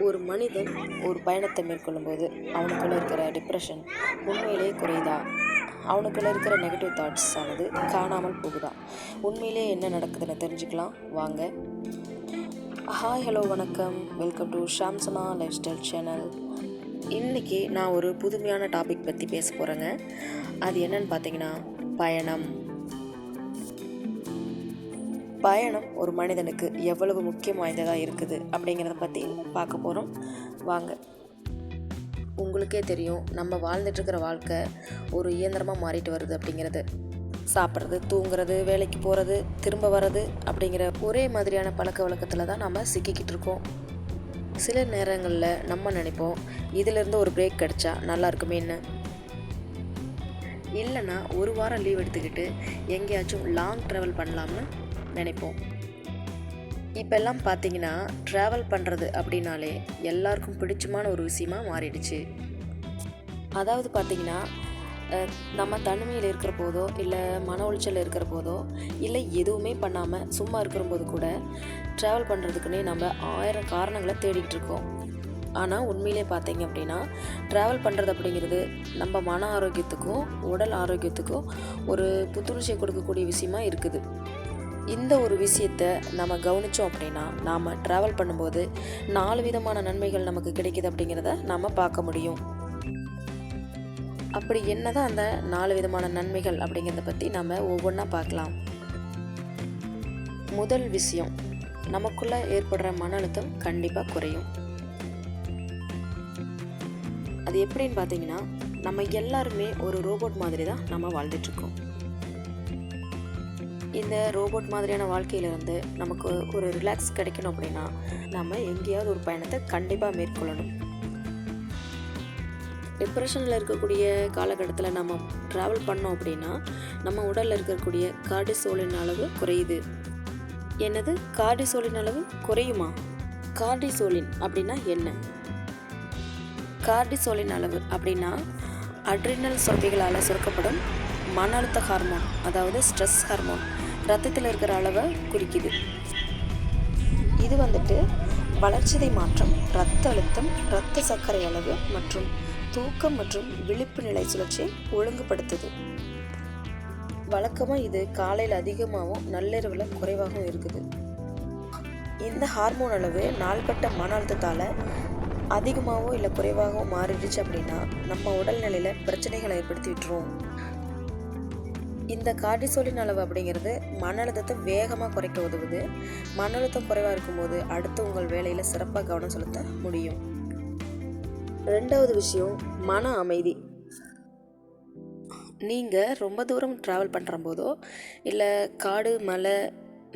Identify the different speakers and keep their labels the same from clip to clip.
Speaker 1: ஒரு மனிதன் ஒரு பயணத்தை மேற்கொள்ளும்போது அவனுக்குள்ளே இருக்கிற டிப்ரெஷன் உண்மையிலேயே குறையுதா? அவனுக்குள்ளே இருக்கிற நெகட்டிவ் தாட்ஸ் ஆனது காணாமல் போகுதா? உண்மையிலே என்ன நடக்குதுன்னு தெரிஞ்சுக்கலாம். வாங்க. ஹாய் ஹலோ வணக்கம். Welcome to Shamsana life style channel இன்றைக்கி நான் ஒரு புதுமையான டாபிக் பற்றி பேச போகிறேங்க அது என்னன்னு பார்த்தீங்கன்னா பயணம். பயணம் ஒரு மனிதனுக்கு எவ்வளவு முக்கியம் வாய்ந்ததாக இருக்குது அப்படிங்கிறத பற்றி பார்க்க போகிறோம் வாங்க. உங்களுக்கே தெரியும் நம்ம வாழ்ந்துட்டுருக்கிற வாழ்க்கை ஒரு இயந்திரமாக மாறிட்டு வருது அப்படிங்கிறது. சாப்பிட்றது தூங்குறது வேலைக்கு போகிறது திரும்ப வர்றது அப்படிங்கிற ஒரே மாதிரியான பழக்க வழக்கத்தில் தான் நம்ம சிக்கிக்கிட்டு இருக்கோம். சில நேரங்களில் நம்ம நினைப்போம் இதிலிருந்து ஒரு பிரேக் கிடச்சா நல்லா இருக்குமேன்னு. இல்லைன்னா ஒரு வாரம் லீவ் எடுத்துக்கிட்டு எங்கேயாச்சும் லாங் ட்ராவல் பண்ணலாம்னு நினைப்போம். இப்போல்லாம் பார்த்தீங்கன்னா ட்ராவல் பண்ணுறது அப்படின்னாலே எல்லாருக்கும் பிடிச்சமான ஒரு விஷயமா மாறிடுச்சு. அதாவது பார்த்திங்கன்னா நம்ம தனிமையில் இருக்கிற போதோ இல்லை மன உளைச்சல் இருக்கிற போதோ இல்லை எதுவுமே பண்ணாமல் சும்மா இருக்கிற போது கூட ட்ராவல் பண்ணுறதுக்குன்னே நம்ம ஆயிரம் காரணங்களை தேடிக்கிட்டு இருக்கோம். ஆனால் உண்மையிலே பார்த்தீங்க அப்படின்னா ட்ராவல் பண்ணுறது அப்படிங்கிறது நம்ம மன ஆரோக்கியத்துக்கும் உடல் ஆரோக்கியத்துக்கும் ஒரு புத்துணர்ச்சியை கொடுக்கக்கூடிய விஷயமா இருக்குது. இந்த ஒரு விஷயத்தை நம்ம கவனித்தோம் அப்படின்னா நாம் ட்ராவல் பண்ணும்போது நாலு விதமான நன்மைகள் நமக்கு கிடைக்குது அப்படிங்கிறத நாம் பார்க்க முடியும். அப்படி என்னதான் அந்த நாலு விதமான நன்மைகள் அப்படிங்கிறத பற்றி நம்ம ஒவ்வொன்றா பார்க்கலாம். முதல் விஷயம் நமக்குள்ளே ஏற்படுற மன அழுத்தம் கண்டிப்பாக குறையும். அது எப்படின்னு பார்த்தீங்கன்னா நம்ம எல்லாருமே ஒரு ரோபோட் மாதிரி தான் நம்ம வாழ்ந்துட்டுருக்கோம் இந்த ரோபோட் மாதிரியான வாழ்க்கையிலிருந்து நமக்கு ஒரு ரிலாக்ஸ் கிடைக்கணும் அப்படின்னா நம்ம எங்கேயாவது ஒரு பயணத்தை கண்டிப்பாக மேற்கொள்ளணும். டிப்ரெஷனில் இருக்கக்கூடிய காலகட்டத்தில் நம்ம ட்ராவல் பண்ணோம் அப்படின்னா நம்ம உடலில் இருக்கக்கூடிய கார்டிசோலின் அளவு குறையுது. என்னது? கார்டிசோலின் அளவு குறையுமா? கார்டிசோலின் அப்படின்னா என்ன? கார்டிசோலின் அளவு அப்படின்னா அட்ரினல் சுரப்பிகளால் சுரக்கப்படும் மன அழுத்த ஹார்மோன் அதாவது ஸ்ட்ரெஸ் ஹார்மோன் ரத்தத்தில் இருக்கிற அளவை குறிக்குது. இது வந்துட்டு வளர்ச்சிதை மாற்றம் இரத்த அழுத்தம் இரத்த சர்க்கரை அளவு மற்றும் தூக்கம் மற்றும் விழிப்பு நிலை சுழற்சியை ஒழுங்குபடுத்துது. வழக்கமாக இது காலையில் அதிகமாகவும் நள்ளிரவில் குறைவாகவும் இருக்குது. இந்த ஹார்மோன் அளவு நாள்பட்ட மன அழுத்தத்தால் அதிகமாகவோ இல்லை குறைவாகவோ மாறிடுச்சு அப்படின்னா நம்ம உடல்நிலையில் பிரச்சனைகளை ஏற்படுத்தி விட்டுருவோம் இந்த கார்டிசோலின் அளவு அப்படிங்கிறது மன அழுத்தத்தை வேகமாக குறைக்க உதவுது. மன அழுத்தம் குறைவாக இருக்கும்போது அடுத்து உங்கள் வேலையில் சிறப்பாக கவனம் செலுத்த முடியும். ரெண்டாவது விஷயம் மன அமைதி. நீங்கள் ரொம்ப தூரம் ட்ராவல் பண்ணுற போதோ இல்லை காடு மலை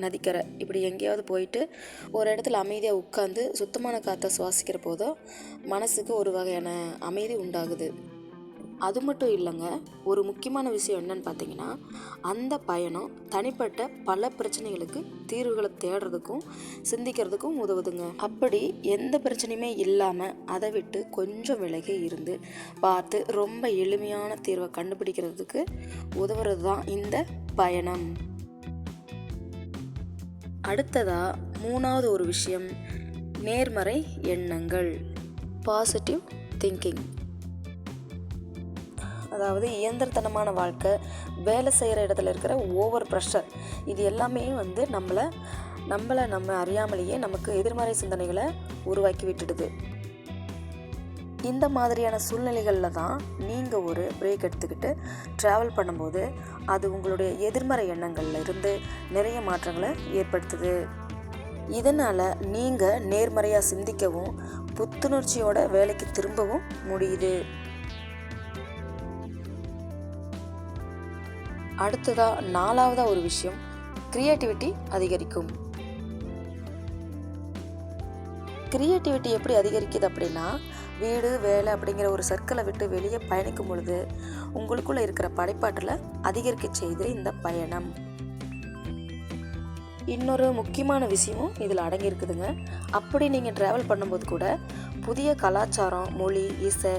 Speaker 1: நதிக்கரை இப்படி எங்கேயாவது போயிட்டு ஒரு இடத்துல அமைதியாக உட்காந்து சுத்தமான காற்றை சுவாசிக்கிற போதோ மனசுக்கு ஒரு வகையான அமைதி உண்டாகுது. அது மட்டும் இல்லைங்க ஒரு முக்கியமான விஷயம் என்னன்னு பார்த்தீங்கன்னா அந்த பயணம் தனிப்பட்ட பல பிரச்சனைகளுக்கு தீர்வுகளை தேடுறதுக்கும் சிந்திக்கிறதுக்கும் உதவுதுங்க. அப்படி எந்த பிரச்சனையுமே இல்லாமல் அதை விட்டு கொஞ்சம் விலகி இருந்து பார்த்து ரொம்ப எளிமையான தீர்வை கண்டுபிடிக்கிறதுக்கு உதவுறது தான் இந்த பயணம். அடுத்ததா மூணாவது ஒரு விஷயம் நேர்மறை எண்ணங்கள். பாசிட்டிவ் திங்கிங் அதாவது இயந்திரத்தனமான வாழ்க்கை வேலை செய்கிற இடத்துல இருக்கிற ஓவர் ப்ரெஷர் இது எல்லாமே வந்து நம்மளை நம்மளை நம்ம அறியாமலேயே நமக்கு எதிர்மறை சிந்தனைகளை உருவாக்கி விட்டுடுது. இந்த மாதிரியான சூழ்நிலைகளில் தான் நீங்கள் ஒரு பிரேக் எடுத்துக்கிட்டு ட்ராவல் பண்ணும்போது அது உங்களுடைய எதிர்மறை எண்ணங்களில் இருந்து நிறைய மாற்றங்களை ஏற்படுத்துது. இதனால் நீங்கள் நேர்மறையாக சிந்திக்கவும் புத்துணர்ச்சியோட வேலைக்கு திரும்பவும் முடியுது. அடுத்ததாக நாலாவதாக ஒரு விஷயம் க்ரியேட்டிவிட்டி அதிகரிக்கும். க்ரியேட்டிவிட்டி எப்படி அதிகரிக்குது அப்படின்னா வீடு வேலை அப்படிங்கிற ஒரு சர்க்கிளை விட்டு வெளியே பயணிக்கும் பொழுது உங்களுக்குள்ளே இருக்கிற படைப்பாற்றலை அதிகரிக்க செய்து இந்த பயணம். இன்னொரு முக்கியமான விஷயமும் இதில் அடங்கியிருக்குதுங்க. அப்படி நீங்கள் ட்ராவல் பண்ணும்போது கூட புதிய கலாச்சாரம் மொழி இசை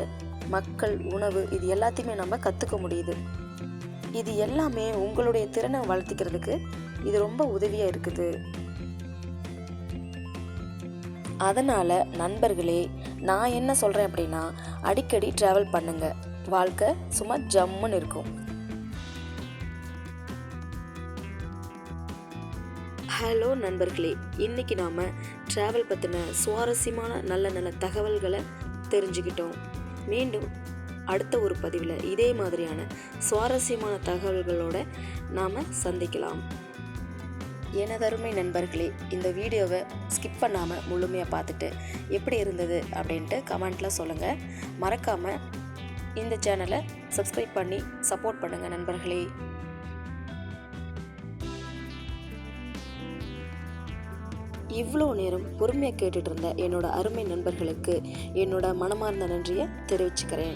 Speaker 1: மக்கள் உணவு இது எல்லாத்தையுமே நம்ம கற்றுக்க முடியுது. இது எல்லாமே உங்களுடைய திறனை வளர்த்திக்கிறதுக்கு இது ரொம்ப உதவியாக இருக்குது. அதனால் நண்பர்களே நான் என்ன சொல்கிறேன் அப்படின்னா அடிக்கடி ட்ராவல் பண்ணுங்க. வாழ்க்கை சும்மா ஜம்முன்னு இருக்கும். ஹலோ நண்பர்களே இன்றைக்கி நாம் ட்ராவல் பற்றின சுவாரஸ்யமான நல்ல நல்ல தகவல்களை தெரிஞ்சுக்கிட்டோம். மீண்டும் அடுத்த ஒரு பதிவில் இதே மாதிரியான சுவாரஸ்யமான தகவல்களோட நாம் சந்திக்கலாம். எனதருமை நண்பர்களே இந்த வீடியோவை ஸ்கிப் பண்ணாமல் முழுமையாக பார்த்துட்டு எப்படி இருந்தது அப்படின்ட்டு கமெண்ட்டில் சொல்லுங்கள் மறக்காமல் இந்த சேனலை சப்ஸ்கிரைப் பண்ணி சப்போர்ட் பண்ணுங்கள் நண்பர்களே. இவ்வளோ நேரம் பொறுமையாக கேட்டுட்டு இருந்த என்னோட அருமை நண்பர்களுக்கு என்னோட மனமார்ந்த நன்றியை தெரிவிச்சுக்கிறேன்.